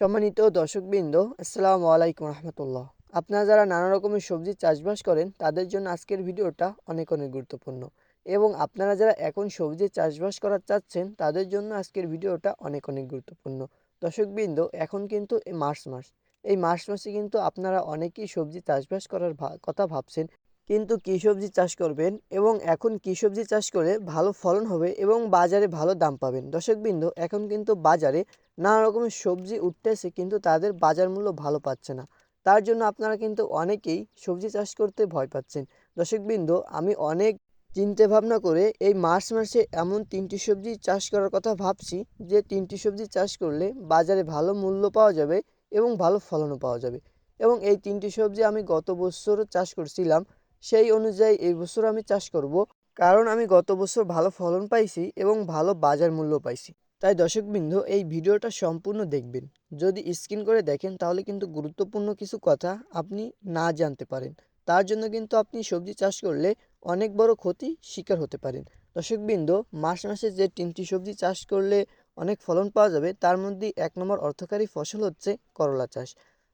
সম্মানিত দর্শকবৃন্দ, আসসালামু আলাইকুম রহমতুল্লাহ। আপনারা যারা নানা রকমের সবজি চাষবাস করেন, তাদের জন্য আজকের ভিডিওটা অনেক অনেক গুরুত্বপূর্ণ। এবং আপনারা যারা এখন সবজি চাষবাস করার চাচ্ছেন, তাদের জন্য আজকের ভিডিওটা অনেক অনেক গুরুত্বপূর্ণ। দর্শকবৃন্দ, এখন কিন্তু মার্চ মাস। এই মার্চ মাসে কিন্তু আপনারা অনেকেই সবজি চাষবাস করার কথা ভাবছেন। কিন্তু কী সবজি চাষ করবেন এবং এখন কী সবজি চাষ করে ভালো ফলন হবে এবং বাজারে ভালো দাম পাবেন? দর্শকবৃন্দ, এখন কিন্তু বাজারে নানা রকমের সবজি উঠতেছে কিন্তু তাদের বাজার মূল্য ভালো পাচ্ছে না। তার জন্য আপনারা কিন্তু অনেকেই সবজি চাষ করতে ভয় পাচ্ছেন। দর্শকবৃন্দ, আমি অনেক চিন্তা ভাবনা করে এই মার্চ মাসে এমন তিনটি সবজি চাষ করার কথা ভাবছি যে তিনটি সবজি চাষ করলে বাজারে ভালো মূল্য পাওয়া যাবে এবং ভালো ফলনও পাওয়া যাবে। এবং এই তিনটি সবজি আমি গত বছর চাষ করছিলাম। সেই অনুযায়ী এই বছর আমি চাষ করব। কারণ আমি গত বছর ভালো ফলন পাইছি এবং ভালো বাজার মূল্য পাইছি। তাই দর্শকবৃন্দ, এই ভিডিওটা সম্পূর্ণ দেখবেন। যদি স্ক্রিন করে দেখেন, তাহলে কিন্তু গুরুত্বপূর্ণ কিছু কথা আপনি না জানতে পারেন। তার জন্য কিন্তু আপনি সবজি চাষ করলে অনেক বড় ক্ষতি শিকার হতে পারেন। দর্শকবৃন্দ, মাস মাসে যে তিনটি সবজি চাষ করলে অনেক ফলন পাওয়া যাবে, তার মধ্যে এক নম্বর অর্থকারী ফসল হচ্ছে করলা চাষ।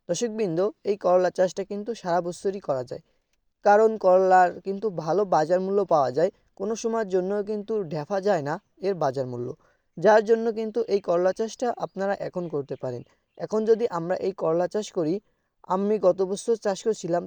দর্শকবৃন্দ, এই করলা চাষটা কিন্তু সারা বছরই করা যায়। কারণ করলার কিন্তু ভালো বাজার মূল্য পাওয়া যায়। কোনো সময়ের জন্য কিন্তু ঢেফা যায় না এর বাজার মূল্য। যার জন্য কিন্তু এই করলা চাষটা আপনারা এখন করতে পারেন। এখন যদি আমরা এই করলা চাষ করি, আমি গত বছর চাষ করছিলাম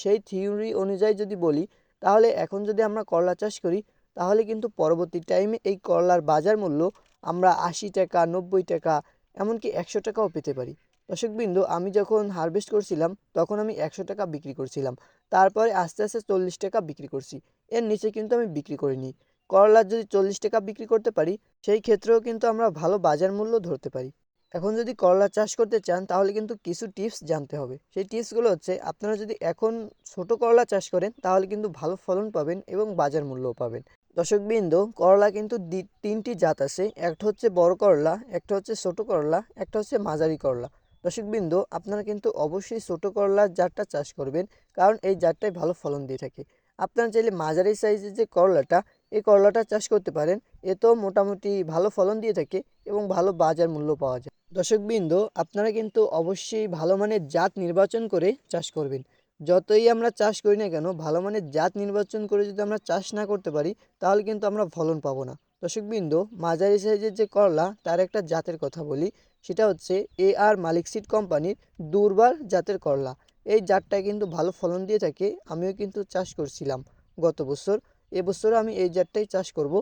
সেই থিওরি অনুযায়ী যদি বলি, তাহলে এখন যদি আমরা করলা চাষ করি, তাহলে কিন্তু পরবর্তী টাইমে এই করলার বাজার মূল্য আমরা আশি টাকা, নব্বই টাকা, এমনকি একশো টাকাও পেতে পারি। দর্শকবৃন্দ, আমি যখন হারভেস্ট করছিলাম, তখন আমি একশো টাকা বিক্রি করছিলাম। তারপরে আস্তে আস্তে চল্লিশ টাকা বিক্রি করছি। এর নিচে কিন্তু আমি বিক্রি করিনি। করলার যদি চল্লিশ টাকা বিক্রি করতে পারি, সেই ক্ষেত্রেও কিন্তু আমরা ভালো বাজার মূল্য ধরতে পারি। এখন যদি করলা চাষ করতে চান, তাহলে কিন্তু কিছু টিপস জানতে হবে। সেই টিপসগুলো হচ্ছে, আপনারা যদি এখন ছোট করলা চাষ করেন, তাহলে কিন্তু ভালো ফলন পাবেন এবং বাজার মূল্যও পাবেন। দর্শকবৃন্দ, করলা কিন্তু তিনটি জাত আছে। একটা হচ্ছে বড় করলা, একটা হচ্ছে ছোট করলা, একটা হচ্ছে মাঝারি করলা। দর্শকবৃন্দ, আপনারা কিন্তু অবশ্যই ছোট করলার জাতটা চাষ করবেন, কারণ এই জাতটাই ভালো ফলন দিয়ে থাকে। আপনারা চাইলে মাঝারি সাইজের যে করলাটা, এই করলাটা চাষ করতে পারেন, এতেও মোটামুটি ভালো ফলন দিয়ে থাকে এবং ভালো বাজার মূল্য পাওয়া যায়। দর্শকবৃন্দ, আপনারা কিন্তু অবশ্যই ভালো মানের জাত নির্বাচন করে চাষ করবেন। যতই আমরা চাষ করি না কেন, ভালো মানের জাত নির্বাচন করে যদি আমরা চাষ না করতে পারি, তাহলে কিন্তু আমরা ফলন পাবো না। দর্শকবৃন্দ, মাঝারি সাইজের যে করলা, তার একটা জাতের কথা বলি। সেটা হচ্ছে এ আর মালিক সিড কোম্পানির দুর্বার জাতের করলা। এই জাতটা কিন্তু ভালো ফলন দিয়ে থাকে, আমিও কিন্তু চাষ করছিলাম গত বছর। এবছরও আমি এই জাতটাই চাষ করব।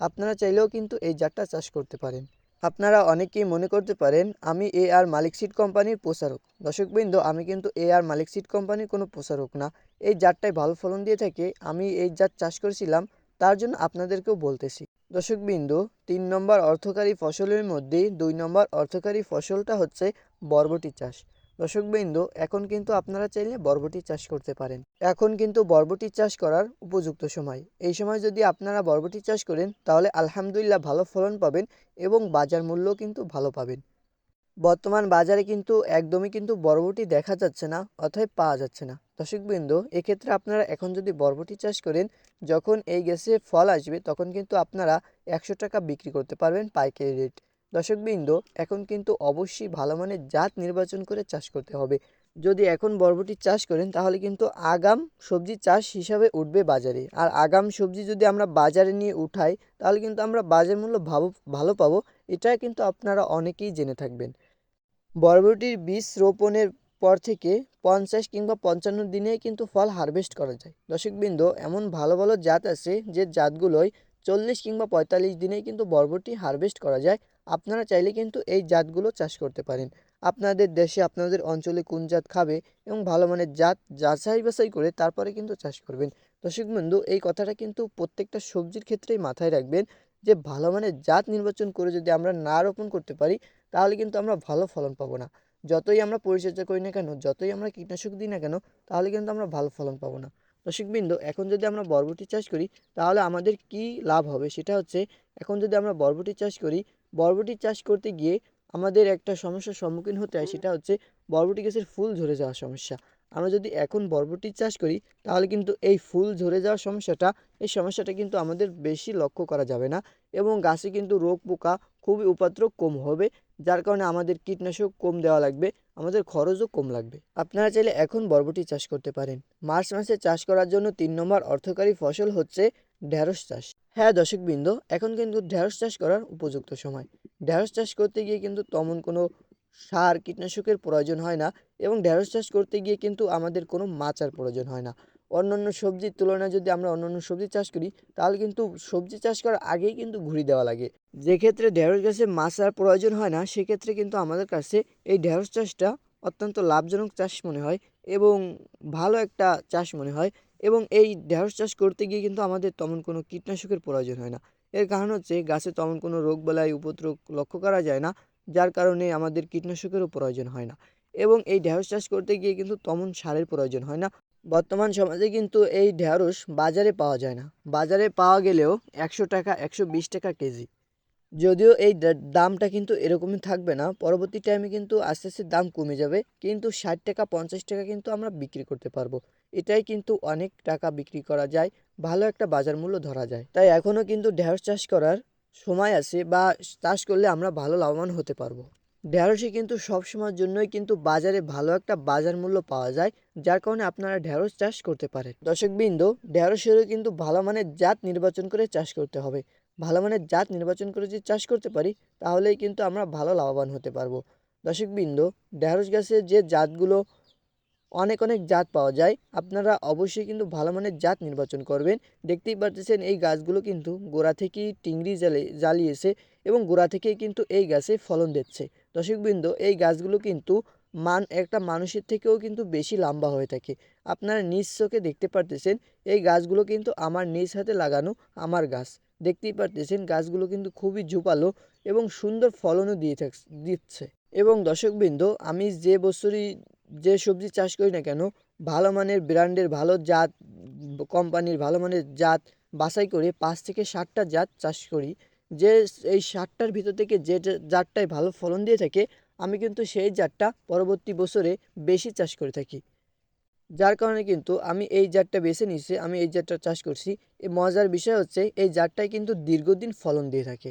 আপনারা চাইলেও কিন্তু এই জাতটা চাষ করতে পারেন। আপনারা অনেকেই মনে করতে পারেন, আমি এ আর মালিক সিড কোম্পানির প্রচারক দর্শকবৃন্দ আমি কিন্তু এ আর মালিক সিড কোম্পানির কোনো প্রচারক না। এই জাতটাই ভালো ফলন দিয়ে থাকে, আমি এই জাত চাষ করেছিলাম, তার জন্য আপনাদেরকেও বলতেছি। দর্শকবৃন্দ তিন নম্বর অর্থকারী ফসলের মধ্যে দুই নম্বর অর্থকারী ফসলটা হচ্ছে বরবটি চাষ। দর্শকবৃন্দ এখন কিন্তু আপনারা চাইলে বরবটি চাষ করতে পারেন। এখন কিন্তু বরবটি চাষ করার উপযুক্ত সময়। এই সময় যদি আপনারা বরবটি চাষ করেন, তাহলে আলহামদুলিল্লাহ ভালো ফলন পাবেন এবং বাজার মূল্য কিন্তু ভালো পাবেন। বর্তমান বাজারে কিন্তু একদমই কিন্তু বরবটি দেখা যাচ্ছে না অতএব পাওয়া যাচ্ছে না। দর্শকবৃন্দ, এক্ষেত্রে আপনারা এখন যদি বরবটি চাষ করেন, যখন এই গ্যাসে ফল আসবে, তখন কিন্তু আপনারা একশো টাকা বিক্রি করতে পারবেন পাইকারি রেট। দর্শকবৃন্দ, এখন কিন্তু অবশ্যই ভালো মানের জাত নির্বাচন করে চাষ করতে হবে। যদি এখন বরবটি চাষ করেন, তাহলে কিন্তু আগাম সবজি চাষ হিসাবে উঠবে বাজারে। আর আগাম সবজি যদি আমরা বাজারে নিয়ে উঠাই, তাহলে কিন্তু আমরা বাজার মূল্য ভালো পাবো, এটা কিন্তু আপনারা অনেকেই জেনে থাকবেন। বরবটির বীজ রোপণের পর থেকে পঞ্চাশ কিংবা পঞ্চান্ন দিনে কিন্তু ফল হারভেস্ট করা যায়। দর্শকবৃন্দ, এমন ভালো ভালো জাত আছে যে জাতগুলোয় চল্লিশ কিংবা পঁয়তাল্লিশ দিনেই কিন্তু বরবটি হারভেস্ট করা যায়। আপনারা চাইলে কিন্তু এই জাতগুলো চাষ করতে পারেন। আপনাদের দেশে, আপনাদের অঞ্চলে কোন জাত খাবে এবং ভালো মানের জাত যাচাই বাছাই করে তারপরে কিন্তু চাষ করবেন। দর্শক বন্ধু এই কথাটা কিন্তু প্রত্যেকটা সবজির ক্ষেত্রেই মাথায় রাখবেন যে ভালো মানের জাত নির্বাচন করে যদি আমরা না রোপণ করতে পারি তাহলে কিন্তু আমরা ভালো ফলন পাবো না। যতই আমরা পরিচর্যা করি না কেন, যতই আমরা কীটনাশক দিই না কেন, তাহলে কিন্তু আমরা ভালো ফলন পাবো না। দর্শকবৃন্দ, এখন যদি আমরা বরবটি চাষ করি, তাহলে আমাদের কি লাভ হবে? সেটা হচ্ছে, এখন যদি আমরা বরবটি চাষ করি, বরবটি চাষ করতে গিয়ে আমাদের একটা সমস্যার সম্মুখীন হতে হয়, সেটা হচ্ছে বরবটি গাছের ফুল ঝরে যাওয়ার সমস্যা। আমরা যদি এখন বরবটি চাষ করি, তাহলে কিন্তু এই ফুল ঝরে যাওয়ার সমস্যাটা, এই সমস্যাটা কিন্তু আমাদের বেশি লক্ষ্য করা যাবে না এবং গাছে কিন্তু রোগ পোকা খুবই উপদ্রব কম হবে, যার কারণে আমাদের কীটনাশক কম দেওয়া লাগবে, আমাদের খরচও কম লাগবে। আপনারা চাইলে এখন বরবটি চাষ করতে পারেন। মার্চ মাসে চাষ করার জন্য তিন নম্বর অর্থকারী ফসল হচ্ছে ঢ্যাঁড়স চাষ। হ্যাঁ দর্শকবৃন্দ, এখন কিন্তু ঢ্যাঁড়স চাষ করার উপযুক্ত সময়। ঢ্যাঁড়স চাষ করতে গিয়ে কিন্তু তেমন কোনো সার কীটনাশকের প্রয়োজন হয় না এবং ঢ্যাঁড়স চাষ করতে গিয়ে কিন্তু আমাদের কোনো মাচার প্রয়োজন হয় না। অন্যান্য সবজির তুলনায় যদি আমরা অন্যান্য সবজি চাষ করি, তাহলে কিন্তু সবজি চাষ করার আগেই কিন্তু ঘুরি দেওয়া লাগে। যে ক্ষেত্রে ঢেঁড়স গাছে মাচার প্রয়োজন হয় না সেক্ষেত্রে কিন্তু আমাদের কাছে এই ঢেঁড়স চাষটা অত্যন্ত লাভজনক চাষ মনে হয় এবং ভালো একটা চাষ মনে হয় এবং এই ঢেঁড়স চাষ করতে গিয়ে কিন্তু আমাদের তেমন কোনো কীটনাশকের প্রয়োজন হয় না। এর কারণ হচ্ছে গাছে তেমন কোনো রোগ বালাই উপদ্রব লক্ষ্য করা যায় না যার কারণে আমাদের কীটনাশকেরও প্রয়োজন হয় না। এবং এই ঢেঁড়স চাষ করতে গিয়ে কিন্তু তেমন সারের প্রয়োজন হয় না। বর্তমান সমাজে কিন্তু এই ঢ্যাঁড়স বাজারে পাওয়া যায় না। বাজারে পাওয়া গেলেও একশো টাকা, একশো বিশ টাকা কেজি। যদিও এই দামটা কিন্তু এরকমই থাকবে না, পরবর্তী টাইমে কিন্তু আস্তে আস্তে দাম কমে যাবে। কিন্তু ষাট টাকা, পঞ্চাশ টাকা কিন্তু আমরা বিক্রি করতে পারব। এটাই কিন্তু অনেক টাকা বিক্রি করা যায়, ভালো একটা বাজার মূল্য ধরা যায়। তাই এখনও কিন্তু ঢেঁড়স চাষ করার সময় আছে বা চাষ করলে আমরা ভালো লাভবান হতে পারব। ঢ্যাঁড়সে কিন্তু সবসময়ের জন্যই কিন্তু বাজারে ভালো একটা বাজার মূল্য পাওয়া যায়, যার কারণে আপনারা ঢ্যাঁড়স চাষ করতে পারেন। দর্শকবৃন্দ, ঢ্যাঁড়সেরও কিন্তু ভালো মানের জাত নির্বাচন করে চাষ করতে হবে। ভালো মানের জাত নির্বাচন করে যদি চাষ করতে পারি, তাহলেই কিন্তু আমরা ভালো লাভবান হতে পারব। দর্শকবৃন্দ, ঢ্যাঁড়স গাছের যে জাতগুলো অনেক অনেক জাত পাওয়া যায়। আপনারা অবশ্যই কিন্তু ভালো মানের জাত নির্বাচন করবেন। দেখতেই পারতেছেন এই গাছগুলো কিন্তু গোড়া থেকেই টিংরি জালে জ্বালিয়েছে এবং গোড়া থেকেই কিন্তু এই গাছে ফলন দিচ্ছে। দর্শকবৃন্দ, এই গাছগুলো কিন্তু মান, একটা মানুষের থেকেও কিন্তু বেশি লম্বা হয়ে থাকে। আপনারা নিজ চোখে দেখতে পারতেছেন, এই গাছগুলো কিন্তু আমার নিজ হাতে লাগানো আমার গাছ। দেখতেই পারতেছেন, গাছগুলো কিন্তু খুবই ঝুপালো এবং সুন্দর ফলনও দিয়ে থাক, দিচ্ছে। এবং দর্শকবৃন্দ, আমি যে বছরই যে সবজি চাষ করি না কেন, ভালো মানের ব্র্যান্ডের ভালো জাত কোম্পানির ভালো মানের জাত বাছাই করে পাঁচ থেকে ষাটটা জাত চাষ করি। যে এই ষাটটার ভিতর থেকে যে জাতটায় ভালো ফলন দিয়ে থাকে, আমি কিন্তু সেই জাতটা পরবর্তী বছরে বেশি চাষ করে থাকি। যার কারণে কিন্তু আমি এই জাতটা বেছে নিয়েছি, আমি এই জাতটা চাষ করছি। এই মজার বিষয় হচ্ছে, এই জাতটাই কিন্তু দীর্ঘদিন ফলন দিয়ে থাকে।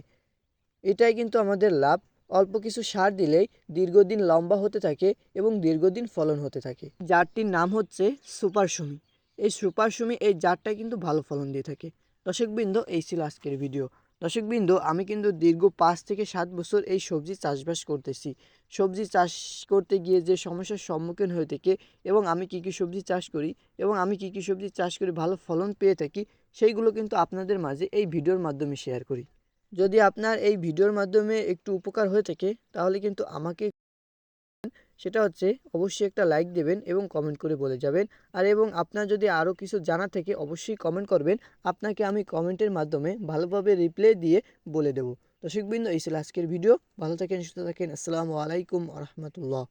এটাই কিন্তু আমাদের লাভ। অল্প কিছু সার দিলেই দীর্ঘদিন লম্বা হতে থাকে এবং দীর্ঘদিন ফলন হতে থাকে। জারটির নাম হচ্ছে সুপার সুমি এই সুপার সুমি এই জাতটা কিন্তু ভালো ফলন দিয়ে থাকে। দর্শকবৃন্দ, এই ছিল আজকের ভিডিও। দর্শকবৃন্দ, আমি কিন্তু দীর্ঘ পাঁচ থেকে সাত বছর এই সবজি চাষবাস করতেছি। সবজি চাষ করতে গিয়ে যে সমস্যার সম্মুখীন হয়ে থাকে এবং আমি কী কী সবজি চাষ করি এবং আমি কী কী সবজি চাষ করে ভালো ফলন পেয়ে থাকি, সেইগুলো কিন্তু আপনাদের মাঝে এই ভিডিওর মাধ্যমে শেয়ার করি। যদি আপনার এই ভিডিওর মাধ্যমে একটু উপকার হয়ে থাকে, তাহলে কিন্তু আমাকে সেটা হচ্ছে অবশ্যই একটা লাইক দেবেন এবং কমেন্ট করে বলে যাবেন। আর এবং আপনার যদি আরও কিছু জানা থেকে, অবশ্যই কমেন্ট করবেন। আপনাকে আমি কমেন্টের মাধ্যমে ভালোভাবে রিপ্লাই দিয়ে বলে দেবো। দর্শকবৃন্দ, এই ছিল আজকের ভিডিও ভালো থাকেন, সুস্থ থাকেন। আসসালামু আলাইকুম রহমতুল্লাহ।